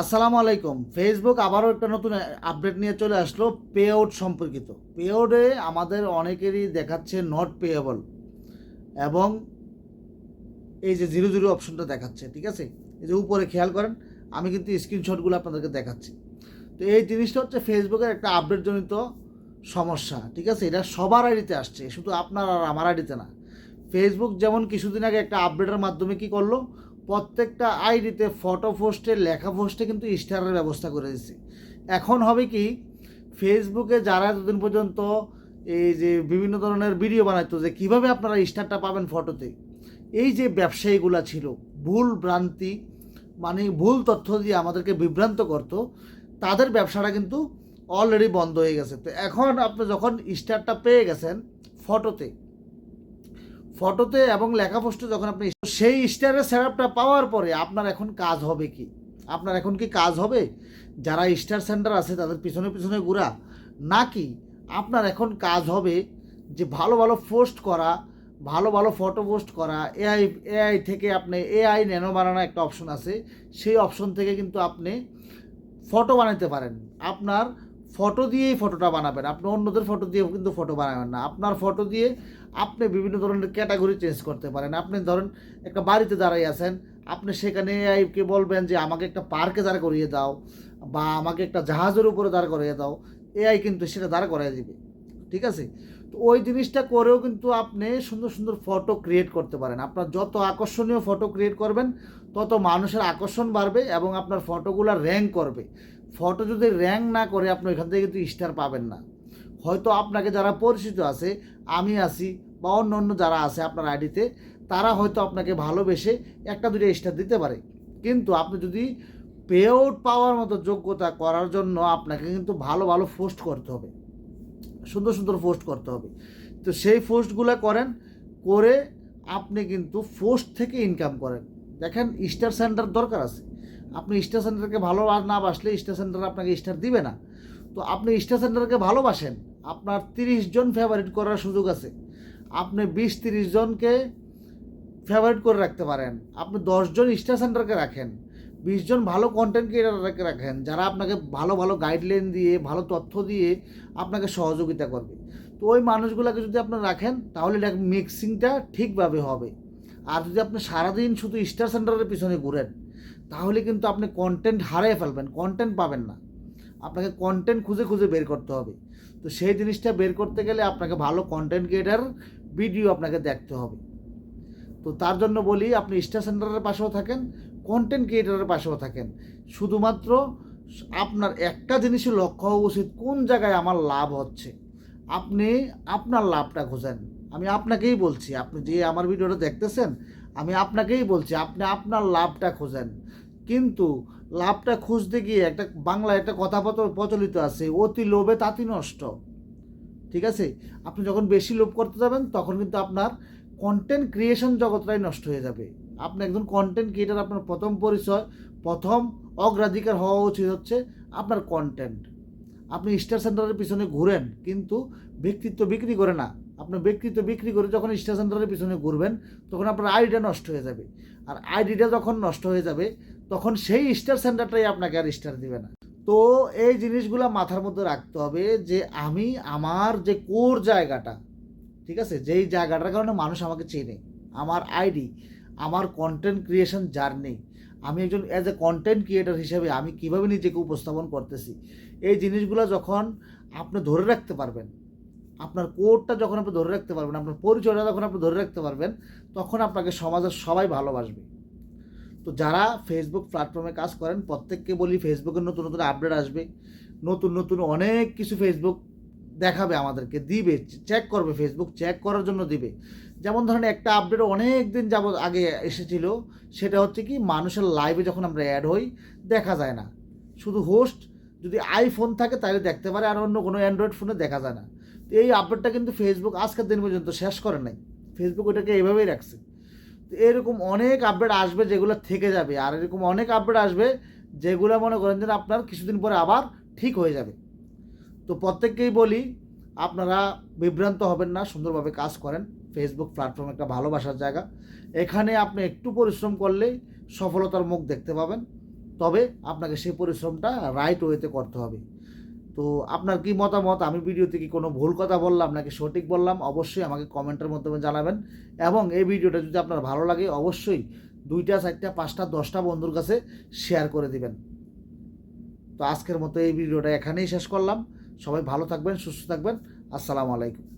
আসসালামু আলাইকুম। ফেসবুক আবারও একটা নতুন আপডেট নিয়ে চলে আসলো পে আউট সম্পর্কিত। পে আউটে আমাদের অনেকেরই দেখাচ্ছে নট পেয়েবল এবং এই যে জিরো জিরো অপশনটা দেখাচ্ছে, ঠিক আছে? এই যে উপরে খেয়াল করেন, আমি কিন্তু স্ক্রিনশটগুলো আপনাদেরকে দেখাচ্ছি। তো এই জিনিসটা হচ্ছে ফেসবুকের একটা আপডেটজনিত সমস্যা, ঠিক আছে? এটা সবার আইডিতে আসছে, শুধু আপনার আর আমার আইডিতে না। ফেসবুক যেমন কিছুদিন আগে একটা আপডেটের মাধ্যমে কি করল? প্রত্যেকটা আইডিতে ফটো পোস্টে লেখা পোস্টে কিন্তু স্টারের ব্যবস্থা করে দিচ্ছে এখন হবে কি ফেসবুকে যারা এতদিন পর্যন্ত এই যে বিভিন্ন ধরনের ভিডিও বানাইতো যে কীভাবে আপনারা স্টারটা পাবেন ফটোতে এই যে ব্যবসায়ীগুলো ছিল, ভুল ভ্রান্তি মানে ভুল তথ্য দিয়ে আমাদেরকে বিভ্রান্ত করত, তাদের ব্যবসাটা কিন্তু অলরেডি বন্ধ হয়ে গেছে। তো এখন আপনি যখন স্টারটা পেয়ে গেছেন ফটোতে ফটোতে এবং লেখা পোস্টে যখন আপনি সেই স্টারের সেটআপটা পাওয়ার পরে আপনার এখন কাজ হবে কি? আপনার এখন কি কাজ হবে? যারা স্টার সেন্টার আছে, তাদের পিছনে পিছনে ঘোরা। নাকি আপনার এখন কাজ হবে যে ভালো ভালো পোস্ট করা, ভালো ভালো ফটো পোস্ট করা, এআই এআই থেকে আপনি এআই ন্যানো বানানো একটা অপশন আছে। সেই অপশন থেকে কিন্তু আপনি ফটো বানাতে পারেন। আপনার ফটো দিয়েই ফটোটা বানাবেন। আপনি অন্যদের ফটো দিয়ে কিন্তু ফটো বানাবেন না। আপনার ফটো দিয়ে আপনি বিভিন্ন ধরনের ক্যাটাগরি চেঞ্জ করতে পারেন। আপনি ধরেন একটা বাড়িতে দাঁড়াই আছেন, আপনি সেখানে এআইকে বলবেন যে, আমাকে একটা পার্কে দাঁড় করিয়ে দাও বা আমাকে একটা জাহাজের উপরে দাঁড় করিয়ে দাও। এআই কিন্তু সেটা দাঁড় করিয়ে দিবে। ঠিক আছে? তো ওই জিনিসটা করেও কিন্তু আপনি সুন্দর সুন্দর ফটো ক্রিয়েট করতে পারেন। আপনার যত আকর্ষণীয় ফটো ক্রিয়েট করবেন, তত মানুষের আকর্ষণ বাড়বে এবং আপনার ফটোগুলো র্যাঙ্ক করবে। ফটো যদি র্যাঙ্ক না করে আপনি ওইখান থেকে কিন্তু স্টার পাবেন না। হয়তো আপনাকে যারা পরিচিত আছে, আমি আছি বা অন্য অন্য যারা আছে আপনার আইডিতে তারা হয়তো আপনাকে ভালোবেসে একটা দুটো স্টার দিতে পারে। কিন্তু আপনি যদি পে আউট পাওয়ার মতো যোগ্যতা করার জন্য আপনাকে কিন্তু ভালো ভালো পোস্ট করতে হবে। সুন্দর সুন্দর পোস্ট করতে হবে। তো সেই পোস্টগুলো করেন, করে আপনি কিন্তু পোস্ট থেকে ইনকাম করেন। দেখেন স্টার সেন্টার দরকার আছে। আপনি স্টার সেন্টারকে ভালো না বাসলে স্টার সেন্টার আপনাকে স্টার দিবে না। তো আপনি স্টার সেন্টারকে ভালোবাসেন, আপনার তিরিশ জন ফেভারিট করার সুযোগ আছে। আপনি বিশ তিরিশ জনকে ফেভারিট করে রাখতে পারেন। আপনি দশজন স্টার সেন্টারকে রাখেন, বিশ জন ভালো কন্টেন্ট ক্রিয়েটারকে রাখেন, যারা আপনাকে ভালো ভালো গাইডলাইন দিয়ে, ভালো তথ্য দিয়ে আপনাকে সহযোগিতা করবে। তো ওই মানুষগুলোকে যদি আপনি রাখেন, তাহলে মিক্সিংটা ঠিকভাবে হবে। আর যদি আপনি সারাদিন শুধু স্টার সেন্টারের পিছনে ঘুরেন তাহলে কিন্তু আপনি কন্টেন্ট হারিয়ে ফেলবেন কন্টেন্ট পাবেন না। আপনাকে কন্টেন্ট খুঁজে খুঁজে বের করতে হবে। তো সেই জিনিসটা বের করতে গেলে আপনাকে ভালো কন্টেন্ট ক্রিয়েটার ভিডিও আপনাকে দেখতে হবে। তো তার জন্য বলি, আপনি স্টার সেন্টারের পাশেও থাকেন কন্টেন্ট ক্রিয়েটারের পাশেও থাকেন। শুধুমাত্র আপনার একটা জিনিসই লক্ষ্য হওয়া উচিত, কোন জায়গায় আমার লাভ হচ্ছে। আপনি আপনার লাভটা খোঁজেন। আমি আপনাকেই বলছি, আপনি যে আমার ভিডিওটা দেখতেছেন আমি আপনাকেই বলছি, আপনি আপনার লাভটা খোঁজেন। কিন্তু লাভটা খুঁজতে গিয়ে একটা বাংলায় একটা কথা প্রচলিত আছে, অতি লোভে তাঁতি নষ্ট। ঠিক আছে? আপনি যখন বেশি লোভ করতে যাবেন, তখন কিন্তু আপনার কন্টেন্ট ক্রিয়েশন জগৎটাই নষ্ট হয়ে যাবে। আপনি একজন কন্টেন্ট ক্রিয়েটার আপনার প্রথম পরিচয়, প্রথম অগ্রাধিকার হওয়া উচিত হচ্ছে আপনার কন্টেন্ট আপনি স্টার সেন্টারের পিছনে ঘুরেন, কিন্তু ব্যক্তিত্ব বিক্রি করে না। আপনার ব্যক্তিত্ব বিক্রি করে যখন স্টার সেন্টারের পিছনে ঘুরবেন, তখন আপনার আইডিটা নষ্ট হয়ে যাবে। আর আইডিটা যখন নষ্ট হয়ে যাবে, তখন সেই স্টার সেন্টারটাই আপনাকে আর স্টার দিবে না। তো এই জিনিসগুলো মাথার মধ্যে রাখতে হবে যে আমি আমার যে কোর জায়গাটা, ঠিক আছে? যেই জায়গাটার কারণে মানুষ আমাকে চেনে, আমার আইডি, আমার কন্টেন্ট ক্রিয়েশন জার্নি আমি একজন অ্যাজ এ কন্টেন্ট ক্রিয়েটার হিসেবে আমি কীভাবে নিজেকে উপস্থাপন করতেছি, এই জিনিসগুলো যখন আপনি ধরে রাখতে পারবেন আপনার কোডটা যখন আপনি ধরে রাখতে পারবেন, আপনার পরিচয়টা যখন আপনি ধরে রাখতে পারবেন, তখন আপনাকে সমাজের সবাই ভালোবাসবে। তো যারা ফেসবুক প্ল্যাটফর্মে কাজ করেন, প্রত্যেককে বলি ফেসবুকের নতুন নতুন আপডেট আসবে। নতুন নতুন অনেক কিছু ফেসবুক দেখাবে আমাদেরকে, দিবে চেক করবে ফেসবুক চেক করার জন্য দিবে। যেমন ধরেন একটা আপডেট অনেক দিন যাবত আগে এসেছিল, সেটা হচ্ছে কি, মানুষের লাইভে যখন আমরা অ্যাড হই, দেখা যায় না। শুধু হোস্ট যদি আইফোন থাকে তাহলে দেখতে পারে আর অন্য কোনো অ্যান্ড্রয়েড ফোনে দেখা যায় না। তো এই আপডেটটা কিন্তু ফেসবুক আজকের দিন পর্যন্ত শেষ করে নাই। ফেসবুক ওটাকে এভাবেই রাখছে। তো এরকম অনেক আপডেট আসবে যেগুলো থেকে যাবে, আর এরকম অনেক আপডেট আসবে যেগুলো মনে করেন যে আপনার কিছুদিন পরে আবার ঠিক হয়ে যাবে। তো প্রত্যেককেই বলি, আপনারা বিভ্রান্ত হবেন না, সুন্দরভাবে কাজ করেন। ফেসবুক প্ল্যাটফর্ম একটা ভালোবাসার জায়গা। এখানে আপনি একটু পরিশ্রম করলেই সফলতার মুখ দেখতে পাবেন। তবে আপনাকে সেই পরিশ্রমটা রাইট ওয়েতে করতে হবে। তো আপনার কি মতামত? আমি ভিডিওতে কি কোনো ভুল কথা বললাম নাকি সঠিক বললাম? অবশ্যই আমাকে কমেন্টের মাধ্যমে জানাবেন। এবং এই ভিডিওটা যদি আপনার ভালো লাগে, অবশ্যই দুইটা, চারটা, পাঁচটা, দশটা বন্ধুর কাছে শেয়ার করে দিবেন। তো আজকের মতো এই ভিডিওটা এখানেই শেষ করলাম। সবাই ভালো থাকবেন, সুস্থ থাকবেন। আসসালামু আলাইকুম।